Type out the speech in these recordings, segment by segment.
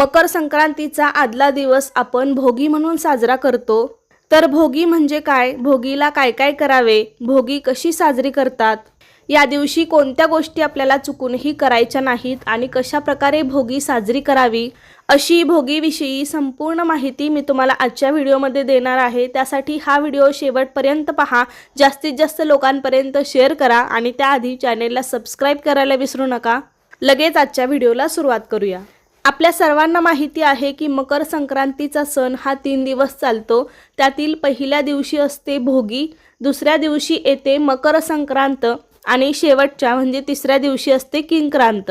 मकर संक्रांतीचा आदला दिवस आपण भोगी म्हणून साजरा करतो. तर भोगी म्हणजे काय? भोगीला काय काय करावे? भोगी कशी साजरी करतात? या दिवशी कोणत्या गोष्टी आपल्याला चुकूनही करायच्या नाहीत आणि कशा प्रकारे भोगी साजरी करावी? अशी भोगीविषयी संपूर्ण माहिती मी तुम्हाला आजच्या व्हिडिओमध्ये देणार आहे. त्यासाठी हा व्हिडिओ शेवटपर्यंत पहा. जास्तीत जास्त लोकांपर्यंत शेअर करा आणि त्याआधी चॅनेलला सबस्क्राईब करायला विसरू नका. लगेच आजच्या व्हिडिओला सुरुवात करूया. आपल्या सर्वांना माहिती आहे की मकर संक्रांतीचा सण हा तीन दिवस चालतो. त्यातील पहिल्या दिवशी असते भोगी दुसऱ्या दिवशी येते मकर संक्रांत आणि शेवटच्या म्हणजे तिसऱ्या दिवशी असते किंक्रांत.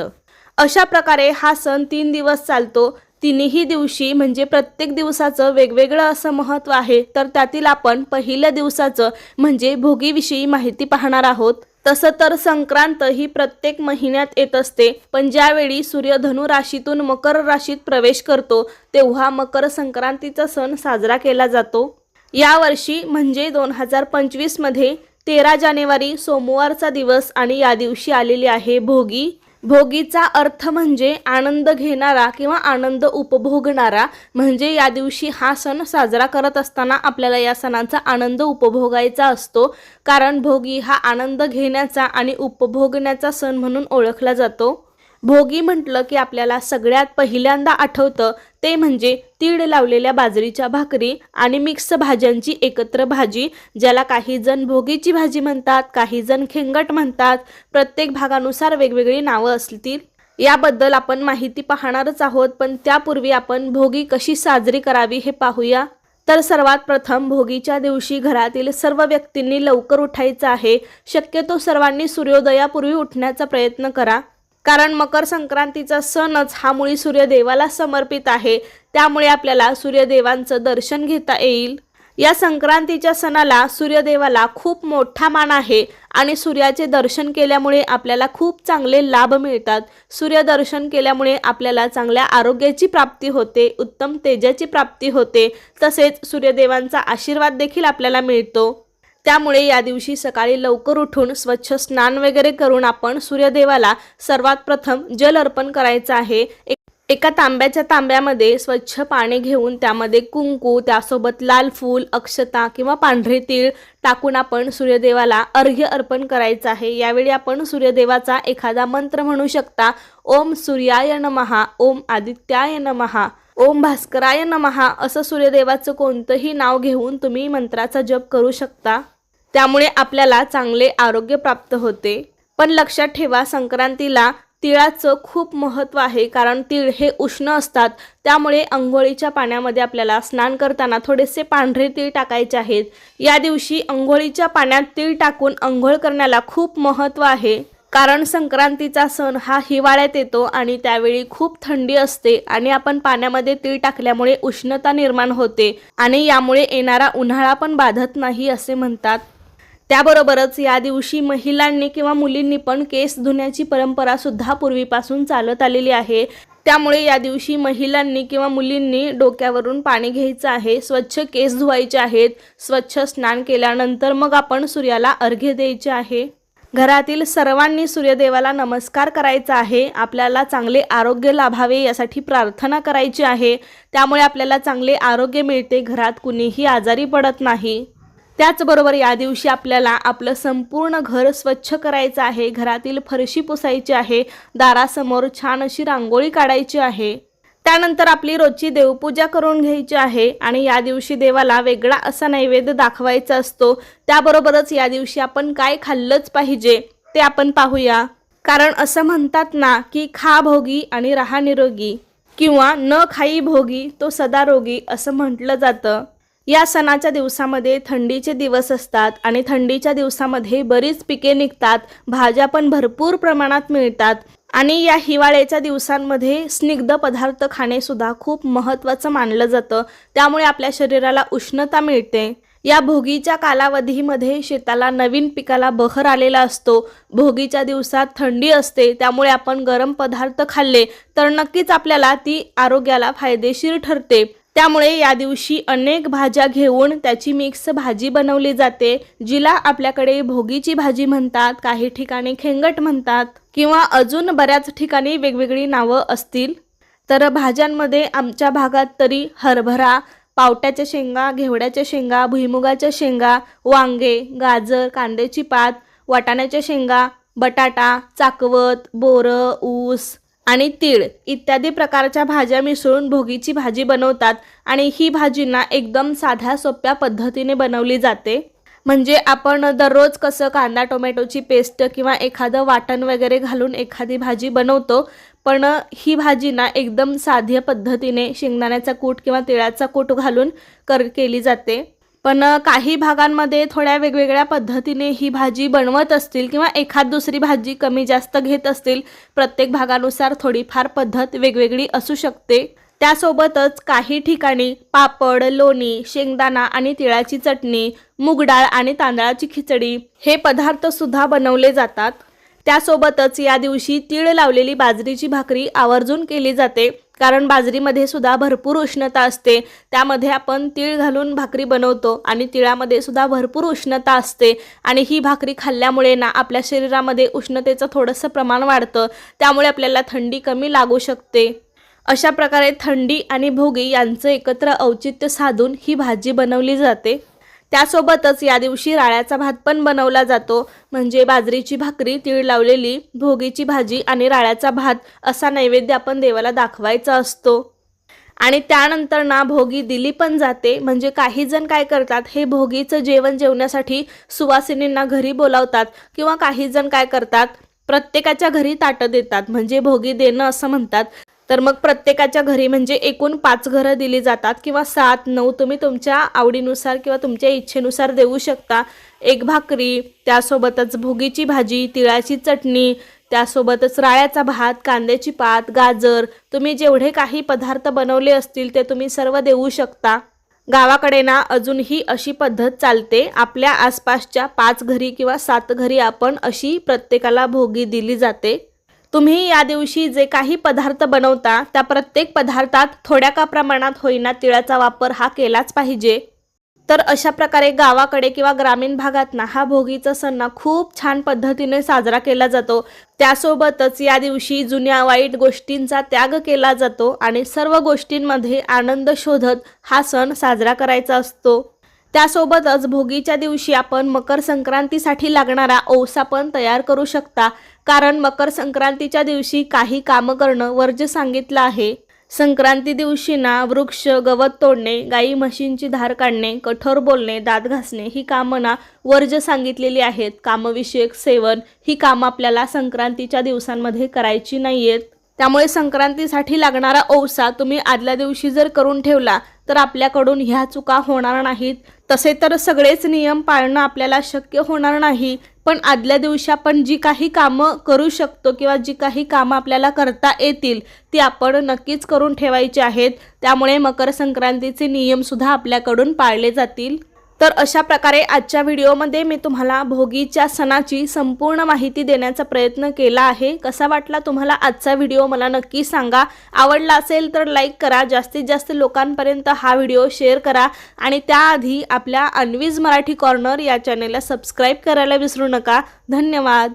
अशा प्रकारे हा सण तीन दिवस चालतो. तिन्ही दिवशी म्हणजे प्रत्येक दिवसाचं वेगवेगळं असं महत्त्व आहे. तर त्यातील आपण पहिल्या दिवसाचं म्हणजे भोगीविषयी माहिती पाहणार आहोत. तसं तर संक्रांत ही प्रत्येक महिन्यात येत असते पण ज्यावेळी सूर्य धनु राशीतून मकर राशीत प्रवेश करतो तेव्हा मकर संक्रांतीचा सण साजरा केला जातो. यावर्षी म्हणजे दोन हजार पंचवीसमध्ये तेरा जानेवारी सोमवारचा दिवस आणि या दिवशी आलेली आहे भोगी. भोगीचा अर्थ म्हणजे आनंद घेणारा किंवा आनंद उपभोगणारा. म्हणजे या दिवशी हा सण साजरा करत असताना आपल्याला या सणाचा आनंद उपभोगायचा असतो. कारण भोगी हा आनंद घेण्याचा आणि उपभोगण्याचा सण म्हणून ओळखला जातो. भोगी म्हटलं की आपल्याला सगळ्यात पहिल्यांदा आठवतं ते म्हणजे तीड लावलेल्या बाजरीच्या भाकरी आणि मिक्स भाज्यांची एकत्र भाजी ज्याला काही जण भोगीची भाजी म्हणतात काही जण खेंगट म्हणतात. प्रत्येक भागानुसार वेगवेगळी नावं असतील. याबद्दल आपण माहिती पाहणारच आहोत पण त्यापूर्वी आपण भोगी कशी साजरी करावी हे पाहूया. तर सर्वात प्रथम भोगीच्या दिवशी घरातील सर्व व्यक्तींनी लवकर उठायचं आहे. शक्यतो सर्वांनी सूर्योदयापूर्वी उठण्याचा प्रयत्न करा. कारण मकर संक्रांतीचा सणच हा मुळी सूर्यदेवाला समर्पित आहे. त्यामुळे आपल्याला सूर्यदेवांचं दर्शन घेता येईल. या संक्रांतीच्या सणाला सूर्यदेवाला खूप मोठा मान आहे आणि सूर्याचे दर्शन केल्यामुळे आपल्याला खूप चांगले लाभ मिळतात. सूर्यदर्शन केल्यामुळे आपल्याला चांगल्या आरोग्याची प्राप्ती होते उत्तम तेजाची प्राप्ती होते. तसेच सूर्यदेवांचा आशीर्वाद देखील आपल्याला मिळतो. त्यामुळे या दिवशी सकाळी लवकर उठून स्वच्छ स्नान वगैरे करून आपण सूर्यदेवाला सर्वात प्रथम जल अर्पण करायचं आहे. एक- एका तांब्याच्या तांब्यामध्ये स्वच्छ पाणी घेऊन त्यामध्ये कुंकू त्यासोबत लाल फूल अक्षता किंवा पांढरे तीळ टाकून आपण सूर्यदेवाला अर्घ्य अर्पण करायचं आहे. यावेळी आपण सूर्यदेवाचा एखादा मंत्र म्हणू शकता. ओम सूर्याय नमहा ओम आदित्याय नमहा ओम भास्कराय नमहा असं सूर्यदेवाचं कोणतंही नाव घेऊन तुम्ही मंत्राचा जप करू शकता. त्यामुळे आपल्याला चांगले आरोग्य प्राप्त होते. पण लक्षात ठेवा संक्रांतीला तिळाचं खूप महत्त्व आहे कारण तीळ हे उष्ण असतात. त्यामुळे अंघोळीच्या पाण्यामध्ये आपल्याला स्नान करताना थोडेसे पांढरे तीळ टाकायचे आहेत. या दिवशी अंघोळीच्या पाण्यात तीळ टाकून अंघोळ करण्याला खूप महत्त्व आहे. कारण संक्रांतीचा सण हा हिवाळ्यात येतो आणि त्यावेळी खूप थंडी असते आणि आपण पाण्यामध्ये तीळ टाकल्यामुळे उष्णता निर्माण होते आणि यामुळे येणारा उन्हाळा पण बाधत नाही असे म्हणतात. त्याबरोबरच या दिवशी महिलांनी किंवा मुलींनी पण केस धुण्याची परंपरा सुद्धा पूर्वीपासून चालत आलेली आहे. त्यामुळे या दिवशी महिलांनी किंवा मुलींनी डोक्यावरून पाणी घ्यायचं आहे स्वच्छ केस धुवायचे आहेत स्वच्छ स्नान केल्यानंतर मग आपण सूर्याला अर्घ्य द्यायचे आहे. घरातील सर्वांनी सूर्यदेवाला नमस्कार करायचा आहे. आपल्याला चांगले आरोग्य लाभावे यासाठी प्रार्थना करायची आहे. त्यामुळे आपल्याला चांगले आरोग्य मिळते. घरात कुणीही आजारी पडत नाही. त्याचबरोबर या दिवशी आपल्याला आपलं संपूर्ण घर स्वच्छ करायचं आहे. घरातील फरशी पुसायची आहे. दारासमोर छान अशी रांगोळी काढायची आहे. त्यानंतर आपली रोजची देवपूजा करून घ्यायची आहे आणि या दिवशी देवाला वेगळा असा नैवेद्य दाखवायचा असतो. त्याबरोबरच या दिवशी आपण काय खाल्लंच पाहिजे ते आपण पाहूया. कारण असं म्हणतात ना की खा भोगी आणि राहा निरोगी किंवा न खाई भोगी तो सदा रोगी असं म्हटलं जातं. या सणाच्या दिवसामध्ये थंडीचे दिवस असतात आणि थंडीच्या दिवसामध्ये बरीच पिके निघतात. भाज्या पण भरपूर प्रमाणात मिळतात. आणि या हिवाळ्याच्या दिवसांमध्ये स्निग्ध पदार्थ खाणेसुद्धा खूप महत्त्वाचं मानलं जातं. त्यामुळे आपल्या शरीराला उष्णता मिळते. या भोगीच्या कालावधीमध्ये शेताला नवीन पिकाला बहर आलेला असतो. भोगीच्या दिवसात थंडी असते त्यामुळे आपण गरम पदार्थ खाल्ले तर नक्कीच आपल्याला ती आरोग्याला फायदेशीर ठरते. त्यामुळे या दिवशी अनेक भाज्या घेऊन त्याची मिक्स भाजी बनवली जाते. जिला आपल्याकडे भोगीची भाजी म्हणतात काही ठिकाणी खेंगट म्हणतात किंवा अजून बऱ्याच ठिकाणी वेगवेगळी नावं असतील. तर भाज्यांमध्ये आमच्या भागात तरी हरभरा पावट्याच्या शेंगा घेवड्याच्या शेंगा भुईमुगाच्या शेंगा वांगे गाजर कांद्याची पात वाटाण्याच्या शेंगा बटाटा चाकवत बोरं ऊस आणि तीळ इत्यादी प्रकारच्या भाज्या मिसळून भोगीची भाजी बनवतात आणि ही भाजीना एकदम साध्या सोप्या पद्धतीने बनवली जाते. म्हणजे आपण दररोज कसं कांदा टोमॅटोची पेस्ट किंवा एखादं वाटण वगैरे घालून एखादी भाजी बनवतो पण ही भाजी ना एकदम साध्या पद्धतीने शेंगदाण्याचा कूट किंवा तिळाचा कूट घालून कर केली जाते. पण काही भागांमध्ये थोड्या वेगवेगळ्या पद्धतीने ही भाजी बनवत असतील किंवा एखाद दुसरी भाजी कमी जास्त घेत असतील प्रत्येक भागानुसार थोडीफार पद्धत वेगवेगळी असू शकते. त्यासोबतच काही ठिकाणी पापड लोणी शेंगदाणा आणि तिळाची चटणी मूगडाळ आणि तांदळाची खिचडी हे पदार्थ सुद्धा बनवले जातात. त्यासोबतच या दिवशी तीळ लावलेली बाजरीची भाकरी आवर्जून केली जाते. कारण बाजरीमध्ये सुद्धा भरपूर उष्णता असते. त्यामध्ये आपण तीळ घालून भाकरी बनवतो आणि तिळामध्ये सुद्धा भरपूर उष्णता असते. आणि ही भाकरी खाल्ल्यामुळे ना आपल्या शरीरामध्ये उष्णतेचं थोडंसं प्रमाण वाढतं. त्यामुळे आपल्याला थंडी कमी लागू शकते. अशा प्रकारे थंडी आणि भोगी यांचं एकत्र औचित्य साधून ही भाजी बनवली जाते. त्यासोबतच या दिवशी राळ्याचा भात पण बनवला जातो. म्हणजे बाजरीची भाकरी तीळ लावलेली भोगीची भाजी आणि राळ्याचा भात असा नैवेद्य आपण देवाला दाखवायचा असतो. आणि त्यानंतर ना भोगी दिली पण जाते. म्हणजे काही जण काय करतात हे भोगीचं जेवण जेवण्यासाठी सुवासिनींना घरी बोलावतात किंवा काही जण काय करतात प्रत्येकाच्या घरी ताटं देतात. म्हणजे भोगी देणं असं म्हणतात. तर मग प्रत्येकाच्या घरी म्हणजे एकूण पाच घरं दिली जातात किंवा सात नऊ तुम्ही तुमच्या आवडीनुसार किंवा तुमच्या इच्छेनुसार देऊ शकता. एक भाकरी त्यासोबतच भोगीची भाजी तिळाची चटणी त्यासोबतच राळ्याचा भात कांद्याची पात गाजर. तुम्ही जेवढे काही पदार्थ बनवले असतील ते तुम्ही सर्व देऊ शकता. गावाकडे ना अजूनही अशी पद्धत चालते. आपल्या आसपासच्या पाच घरी किंवा सात घरी आपण अशी प्रत्येकाला भोगी दिली जाते. तुम्ही या दिवशी जे काही पदार्थ बनवता त्या प्रत्येक पदार्थात थोड्या का प्रमाणात होईना तिळाचा वापर हा केलाच पाहिजे. तर अशा प्रकारे गावाकडे किंवा ग्रामीण भागात ना हा भोगीचा सण ना खूप छान पद्धतीने साजरा केला जातो. त्यासोबतच या दिवशी जुन्या वाईट गोष्टींचा त्याग केला जातो आणि सर्व गोष्टींमध्ये आनंद शोधत हा सण साजरा करायचा असतो. त्यासोबतच भोगीच्या दिवशी आपण मकर संक्रांतीसाठी लागणारा ओसा पण तयार करू शकता. कारण मकर संक्रांतीच्या दिवशी काही कामं करणं वर्ज सांगितलं आहे. संक्रांती दिवशी ना वृक्ष गवत तोडणे गाई म्हशींची धार काढणे कठोर बोलणे दात घासणे ही कामं ना वर्ज सांगितलेली आहेत. कामविषयक सेवन ही कामं आपल्याला संक्रांतीच्या दिवसांमध्ये करायची नाही आहेत त्यामुळे संक्रांतीसाठी लागणारा ओसा तुम्ही आदल्या दिवशी जर करून ठेवला तर आपल्याकडून ह्या चुका होणार नाहीत. तसे तर सगळेच नियम पाळणं आपल्याला शक्य होणार नाही. पण आदल्या दिवशी आपण जी काही कामं करू शकतो किंवा जी काही कामं आपल्याला करता येतील ती आपण नक्कीच करून ठेवायची आहेत. त्यामुळे मकर संक्रांतीचे नियमसुद्धा आपल्याकडून पाळले जातील. तर अशा प्रकारे आजच्या व्हिडिओमध्ये मी तुम्हाला भोगीच्या सणाची संपूर्ण माहिती देण्याचा प्रयत्न केला आहे. कसा वाटला तुम्हाला आजचा व्हिडिओ मला नक्की सांगा. आवडला असेल तर लाईक करा. जास्तीत जास्त लोकांपर्यंत हा व्हिडिओ शेअर करा. आणि त्याआधी आपल्या अनवीज मराठी कॉर्नर या चॅनेलला सबस्क्राईब करायला विसरू नका. धन्यवाद.